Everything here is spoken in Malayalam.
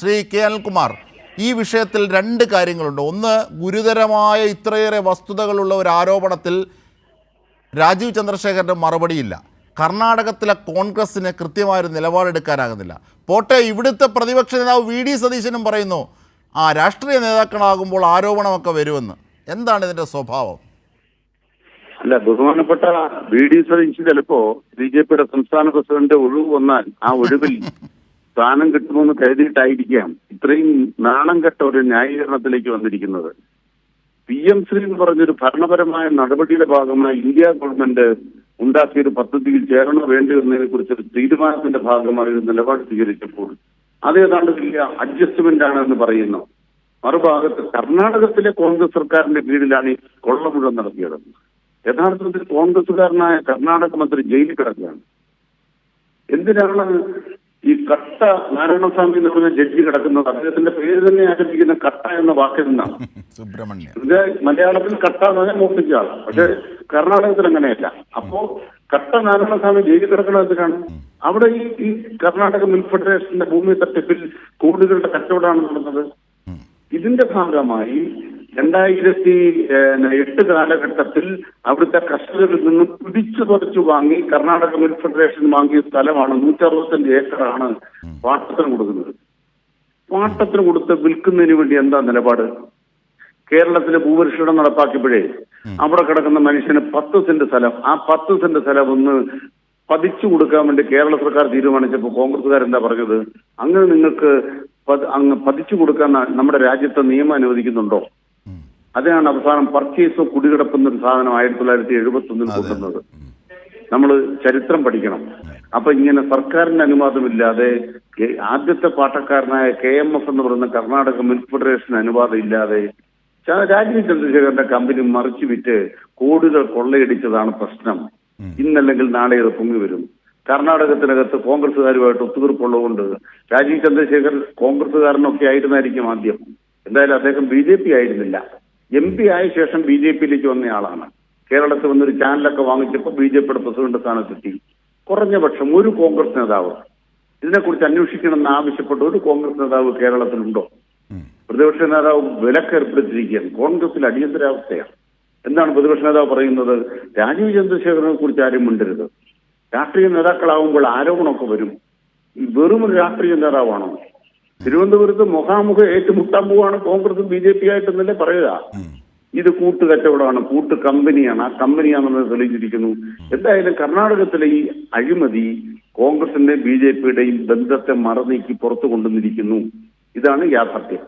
ശ്രീ കെ അനിൽകുമാർ ഈ വിഷയത്തിൽ രണ്ട് കാര്യങ്ങളുണ്ട്. ഒന്ന് ഗുരുതരമായ ഇത്രയേറെ വസ്തുതകളുള്ള ഒരു ആരോപണത്തിൽ രാജീവ് ചന്ദ്രശേഖരന്റെ മറുപടിയില്ല. കർണാടകത്തിലെ കോൺഗ്രസിന് കൃത്യമായൊരു നിലപാടെടുക്കാനാകുന്നില്ല. പോട്ടെ ഇവിടുത്തെ പ്രതിപക്ഷ നേതാവ് വി ഡി സതീശനും പറയുന്നു ആ രാഷ്ട്രീയ നേതാക്കളാകുമ്പോൾ ആരോപണമൊക്കെ വരുമെന്ന്. എന്താണ് ഇതിന്റെ സ്വഭാവം? അല്ല ബഹുമാനപ്പെട്ട വി ഡി സതീശ് ചിലപ്പോ ബി ജെ പിയുടെ സംസ്ഥാന പ്രസിഡന്റ് ഒഴിവ് വന്നാൽ ആ ഒഴിവിൽ സ്ഥാനം കിട്ടുമെന്ന് കരുതിയിട്ടായിരിക്കാം ഇത്രയും നാണം കെട്ട ഒരു ന്യായീകരണത്തിലേക്ക് വന്നിരിക്കുന്നത്. പി എം ശ്രീ എന്ന് പറഞ്ഞൊരു ഭരണപരമായ നടപടിയുടെ ഭാഗമായി ഇന്ത്യ ഗവൺമെന്റ് ഉണ്ടാക്കിയ ഒരു പദ്ധതിയിൽ ചേരണോ വേണ്ടി കുറിച്ച് ഒരു തീരുമാനത്തിന്റെ ഭാഗമായി ഒരു നിലപാട് സ്വീകരിച്ചപ്പോൾ അത് ഏതാണ്ട് വലിയ അഡ്ജസ്റ്റ്മെന്റ് ആണ് എന്ന് പറയുന്നു. മറുഭാഗത്ത് കർണാടകത്തിലെ കോൺഗ്രസ് സർക്കാരിന്റെ കീഴിലാണ് ഈ കൊള്ള മുഴുവൻ നടത്തിയത്. യഥാർത്ഥത്തിൽ കോൺഗ്രസുകാരനായ കർണാടക മന്ത്രി ജയിലിൽ കിടക്കുകയാണ്. എന്തിനാണ് കട്ട നാരായണസ്വാമി എന്ന് പറഞ്ഞ ജഡ്ജി കിടക്കുന്നത് അദ്ദേഹത്തിന്റെ പേര് തന്നെ ആരംഭിക്കുന്ന കട്ട എന്ന വാക്കിൽ നിന്നാണ് സുബ്രഹ്മണ്യൻ. ഇത് മലയാളത്തിൽ കട്ട എന്ന് പറഞ്ഞാൽ മോഷ്ടിച്ച ആളാണ് പക്ഷെ കർണാടകത്തിൽ അങ്ങനെയല്ല. അപ്പോ കട്ട നാരായണസ്വാമി ജയിലിൽ കിടക്കുന്നത് എന്തിനാണ്? അവിടെ ഈ ഈ കർണാടക മിൽക്ക് ഫെഡറേഷന്റെ ഭൂമി തട്ടിപ്പിൽ കോടികളുടെ കച്ചവടമാണ് നടന്നത്. ഇതിന്റെ ഭാഗമായി രണ്ടായിരത്തി എട്ട് കാലഘട്ടത്തിൽ അവിടുത്തെ കർഷകരിൽ നിന്നും പിടിച്ചു പറിച്ചു വാങ്ങി കർണാടക മിൽക്ക് ഫെഡറേഷൻ വാങ്ങിയ സ്ഥലമാണ് നൂറ്ററുപത്തഞ്ച് ഏക്കറാണ് പാട്ടത്തിന് കൊടുക്കുന്നത്. പാട്ടത്തിന് കൊടുത്ത് വിൽക്കുന്നതിന് വേണ്ടി എന്താ നിലപാട്? കേരളത്തിലെ ഭൂപരിഷ്കരണം നടപ്പാക്കിയപ്പോഴേ അവിടെ കിടക്കുന്ന മനുഷ്യന് പത്ത് സെന്റ് സ്ഥലം. ആ പത്ത് സെന്റ് സ്ഥലം ഒന്ന് പതിച്ചു കൊടുക്കാൻ വേണ്ടി കേരള സർക്കാർ തീരുമാനിച്ചപ്പോൾ എന്താ പറഞ്ഞത്? അങ്ങനെ നിങ്ങൾക്ക് അങ്ങ് പതിച്ചു കൊടുക്കാൻ നമ്മുടെ രാജ്യത്തെ നിയമം അനുവദിക്കുന്നുണ്ടോ? അതിനാണ് അവസാനം പർച്ചേസോ കുടികിടപ്പുന്ന ഒരു സാധനം ആയിരത്തി തൊള്ളായിരത്തി എഴുപത്തി ഒന്നിൽ കൊണ്ടുവന്നത് നമ്മൾ ചരിത്രം പഠിക്കണം. അപ്പൊ ഇങ്ങനെ സർക്കാരിന്റെ അനുവാദമില്ലാതെ ആദ്യത്തെ പാട്ടക്കാരനായ കെ എം എഫ് എന്ന് പറയുന്ന കർണാടക മിൽക്ക് ഫെഡറേഷന് അനുവാദം ഇല്ലാതെ രാജീവ് ചന്ദ്രശേഖരന്റെ കമ്പനി മറിച്ചു വിറ്റ് കോടികൾ കൊള്ളയടിച്ചതാണ് പ്രശ്നം. ഇന്നല്ലെങ്കിൽ നാളെ ഇത് പൊങ്ങി വരും. കർണാടകത്തിനകത്ത് കോൺഗ്രസുകാരുമായിട്ട് ഒത്തുതീർപ്പുള്ളതുകൊണ്ട് രാജീവ് ചന്ദ്രശേഖർ കോൺഗ്രസുകാരനൊക്കെ ആയിരുന്നായിരിക്കും ആദ്യം. എന്തായാലും അദ്ദേഹം ബി ജെ പി ആയിരുന്നില്ല. എം പി ആയ ശേഷം ബി ജെ പിയിലേക്ക് വന്നയാളാണ് കേരളത്തിൽ വന്നൊരു ചാനലൊക്കെ വാങ്ങിച്ചപ്പോൾ ബി ജെ പിയുടെ പ്രസിഡന്റ് സ്ഥാനത്തെത്തി കുറഞ്ഞ പക്ഷം ഒരു കോൺഗ്രസ് നേതാവ്. ഇതിനെക്കുറിച്ച് അന്വേഷിക്കണമെന്ന് ആവശ്യപ്പെട്ട ഒരു കോൺഗ്രസ് നേതാവ് കേരളത്തിലുണ്ടോ? പ്രതിപക്ഷ നേതാവ് വിലക്കേർപ്പെടുത്തിയിരിക്കുകയാണ്. കോൺഗ്രസിൽ അടിയന്തരാവസ്ഥയാണ്. എന്താണ് പ്രതിപക്ഷ നേതാവ് പറയുന്നത്? രാജീവ് ചന്ദ്രശേഖരനെ കുറിച്ച് ആരും മിണ്ടരുത്. രാഷ്ട്രീയ നേതാക്കളാവുമ്പോൾ ആരോപണമൊക്കെ വരും. വെറുമൊരു വെറും ഒരു രാഷ്ട്രീയ നേതാവാണോ? തിരുവനന്തപുരത്ത് മുഖാമുഖം ഏറ്റുമുട്ടാൻ പോവാണ് കോൺഗ്രസും ബി ജെ പി ആയിട്ടെന്നല്ലേ പറയുക ഇത് കൂട്ടുകച്ചവടമാണ് കൂട്ട് കമ്പനിയാണ്. ആ കമ്പനിയാണെന്ന് തെളിയിച്ചിരിക്കുന്നു. എന്തായാലും കർണാടകത്തിലെ ഈ അഴിമതി കോൺഗ്രസിന്റെ ബി ജെ പിയുടെയും ബന്ധത്തെ മറനീക്കി പുറത്തു കൊണ്ടുവന്നിരിക്കുന്നു ഇതാണ് യാഥാർത്ഥ്യം.